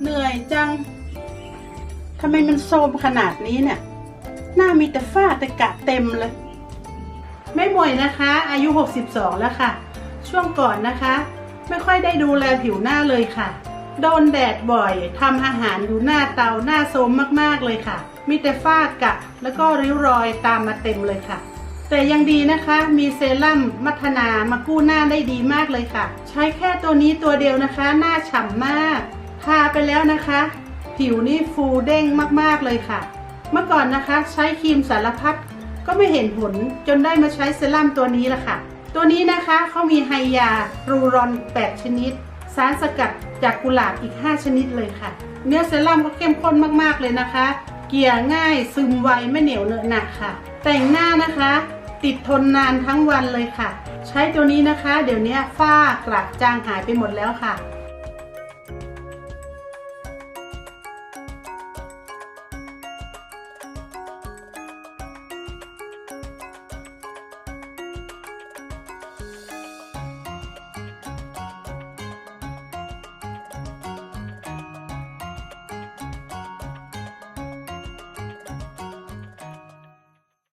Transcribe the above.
เหนื่อยจัง ทำไมมันโทรมขนาดนี้เนี่ย หน้ามีแต่ฝ้าแต่กะเต็มเลย ไม่หมวยนะคะ อายุ 62 แล้วค่ะ ช่วงก่อนนะคะ ไม่ค่อยได้ดูแลผิวหน้าเลยค่ะ โดนแดดบ่อยทำอาหารอยู่หน้าเตาหน้าโทรมมากๆเลยค่ะ มีแต่ฝ้ากะ แล้วก็ริ้วรอยตามมาเต็มเลยค่ะแต่ยังดีนะคะ มีเซรั่มมัทนามากู้หน้าได้ดีมากเลยค่ะ ใช้แค่ตัวนี้ตัวเดียวนะคะ หน้าฉ่ำมาก ทาไปแล้วนะคะ ผิวนี่ฟูเด้งมากๆเลยค่ะ เมื่อก่อนนะคะใช้ครีมสารพัดก็ไม่เห็นผลจนได้มาใช้เซรั่มตัวนี้ละค่ะ ตัวนี้นะคะเขามีไฮยารูรอน 8 ชนิด สารสกัดจากกุหลาบอีก 5 ชนิดเลยค่ะ เนื้อเซรั่มก็เข้มข้นมากๆเลยนะคะ เกี่ยง่ายซึมไวไม่เหนียวเหนอะหนักค่ะ แต่งหน้านะคะ ติดทนนานทั้งวันเลยค่ะ ใช้ตัวนี้นะคะ เดี๋ยวนี้ฝ้ากระจางหายไปหมดแล้วค่ะ